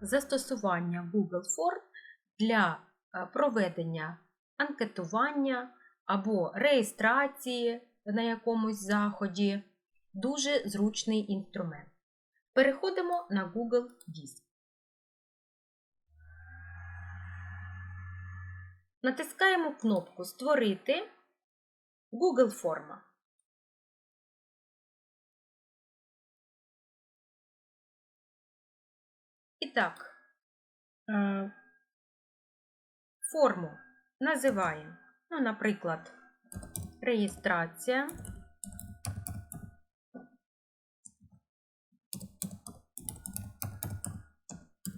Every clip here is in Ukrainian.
застосування Google Form для е, проведення анкетування або реєстрації на якомусь заході. Дуже зручний інструмент. Переходимо на Google Диск. Натискаємо кнопку Створити Google форма. І так, е, форму називаємо, ну, наприклад, реєстрація.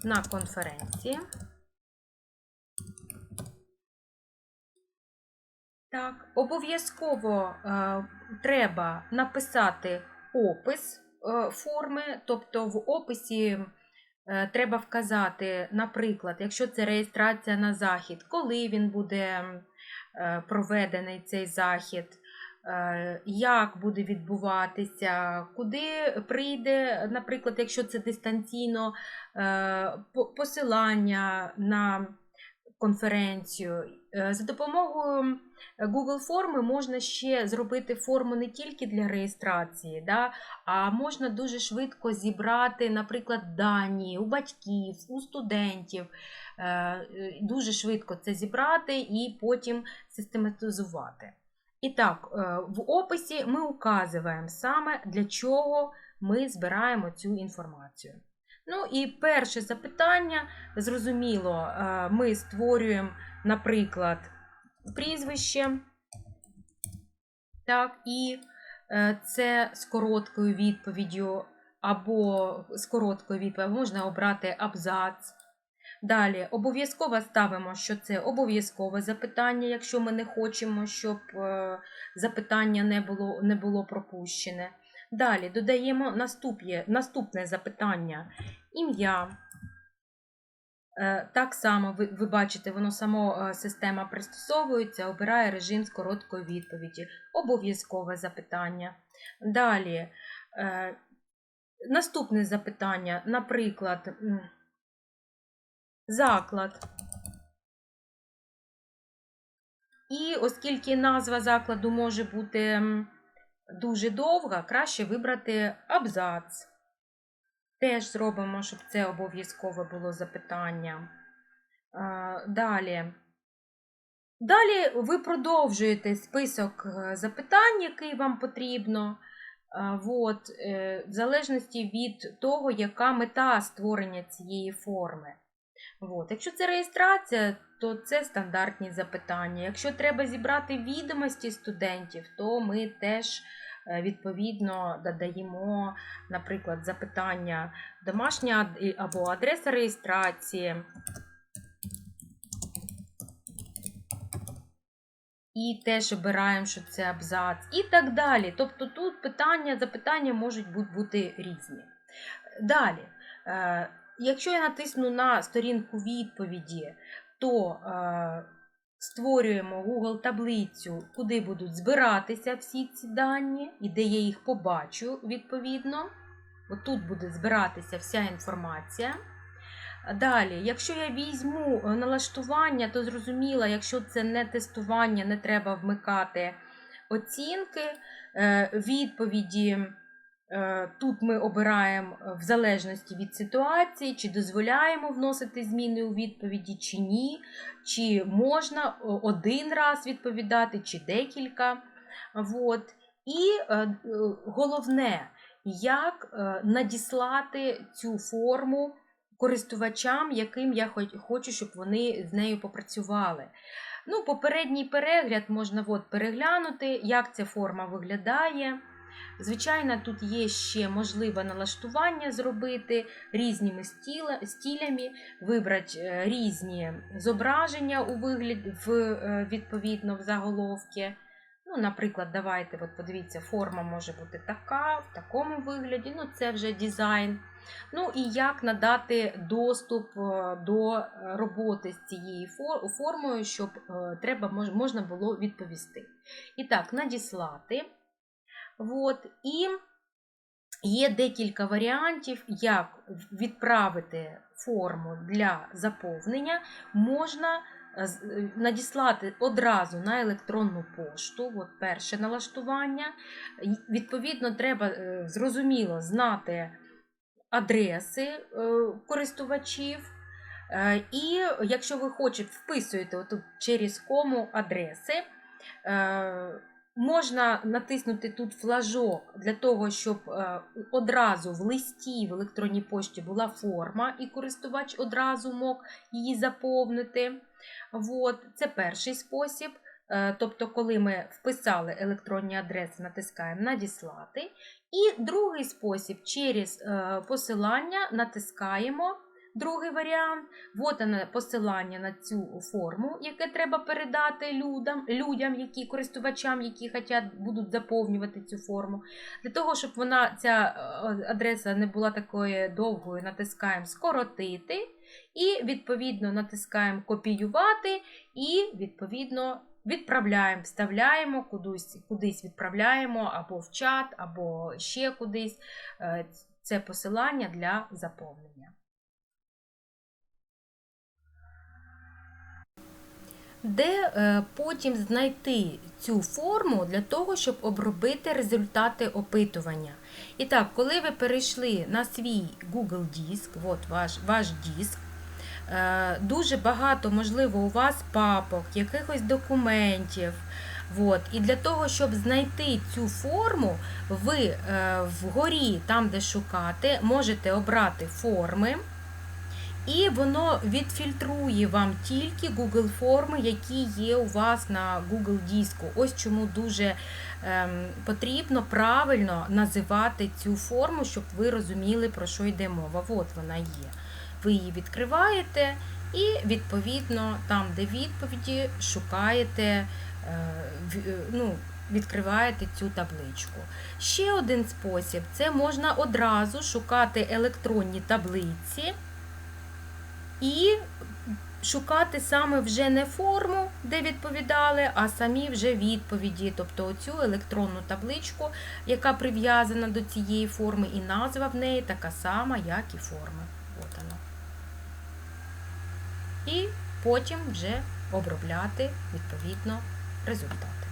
На конференції. Так, обов'язково е, треба написати опис е, форми, тобто в описі треба вказати, наприклад, якщо це реєстрація на захід, коли він буде е, проведений цей захід, е, як буде відбуватися, куди прийде, наприклад, якщо це дистанційно, е, посилання на конференцію. Е, За допомогою Google форми можна ще зробити форму не тільки для реєстрації, да, а можна дуже швидко зібрати, наприклад, дані у батьків, у студентів. Е, е, Дуже швидко це зібрати і потім систематизувати. І так, е, в описі ми указуємо саме для чого ми збираємо цю інформацію. Ну і перше запитання, зрозуміло, е, ми створюємо, наприклад, прізвище. Так, і е, це з короткою відповіддю, або з короткою відповіддю можна обрати абзац. Далі обов'язково ставимо, що це обов'язкове запитання, якщо ми не хочемо, щоб е, запитання не було, не було пропущене. Далі додаємо наступне, наступне запитання: ім'я. Е, Так само ви, ви бачите, воно само е, система пристосовується, обирає режим з короткої відповіді. Обов'язкове запитання. Далі. е, Наступне запитання, наприклад, заклад. І оскільки назва закладу може бути дуже довга, краще вибрати абзац. Теж зробимо, щоб це обов'язково було запитання. Далі. Далі ви продовжуєте список е, запитань, який вам потрібно. От, е, в залежності від того, яка мета створення цієї форми. От. Якщо це реєстрація, то це стандартні запитання. Якщо треба зібрати відомості студентів, то ми теж е, відповідно додаємо, наприклад, запитання домашня або адреса реєстрації. І теж обираємо, що це абзац, і так далі. Тобто тут питання, запитання можуть бути різні. Далі, е, якщо я натисну на сторінку відповіді, то е, створюємо Google таблицю, куди будуть збиратися всі ці дані, і де я їх побачу відповідно. Отут буде збиратися вся інформація. Далі, якщо я візьму е, налаштування, то зрозуміло, якщо це не тестування, не треба вмикати оцінки. Е, Відповіді тут ми обираємо е, в залежності від ситуації, чи дозволяємо вносити зміни у відповіді, чи ні, чи можна один раз відповідати, чи декілька. Вот. І е, е, головне, як е, надіслати цю форму користувачам, яким я хочу, щоб вони з нею попрацювали. Ну, попередній перегляд можна от переглянути, як ця форма виглядає. Звичайно, тут є ще можливе налаштування зробити різними стілями, вибрати е, різні зображення у вигляді в, е, відповідно в заголовки. Ну, наприклад, давайте, от подивіться, форма може бути така, в такому вигляді. Ну, це вже дизайн. Ну і як надати доступ е, до роботи з цією формою, щоб треба можна було відповісти. І так, надіслати. От, і Є декілька варіантів, як відправити форму для заповнення. Можна е, е, надіслати одразу на електронну пошту, от перше налаштування. Відповідно, треба е, зрозуміло знати адреси користувачів. І якщо ви хочете, вписуєте через кому адреси, можна натиснути тут флажок для того, щоб е, одразу в листі в електронній пошті була форма, і користувач одразу мог її заповнити. От, це перший спосіб. Е, Тобто, коли ми вписали електронні адреси, натискаємо Надіслати. І другий спосіб через е, посилання натискаємо. Другий варіант от воно посилання на цю форму, яке треба передати людям, людям, які користувачам, які хочуть, будуть заповнювати цю форму. Для того, щоб вона ця е, адреса не була такою довгою, натискаємо скоротити. І відповідно натискаємо копіювати, і відповідно відправляємо, вставляємо кудись, кудись відправляємо або в чат, або ще кудись е, це посилання для заповнення. Де е, потім знайти цю форму для того, щоб обробити результати опитування. І так, коли ви перейшли на свій Google Диск, от ваш, ваш диск, е, дуже багато, можливо, у вас папок, якихось документів. От. І для того, щоб знайти цю форму, ви е, вгорі, там, де шукати, можете обрати форми. І воно відфільтрує вам тільки Google форми, які є у вас на Google диску. Ось чому дуже ем, потрібно правильно називати цю форму, щоб ви розуміли, про що йде мова. От вона є. Ви її відкриваєте і, відповідно, там, де відповіді, шукаєте, е, е, ну, відкриваєте цю табличку. Ще один спосіб це можна одразу шукати електронні таблиці. І шукати саме вже не форму, де відповідали, а самі вже відповіді, тобто оцю електронну табличку, яка прив'язана до цієї форми, і назва в неї така сама, як і форма. От вона. І потім вже обробляти відповідно результати.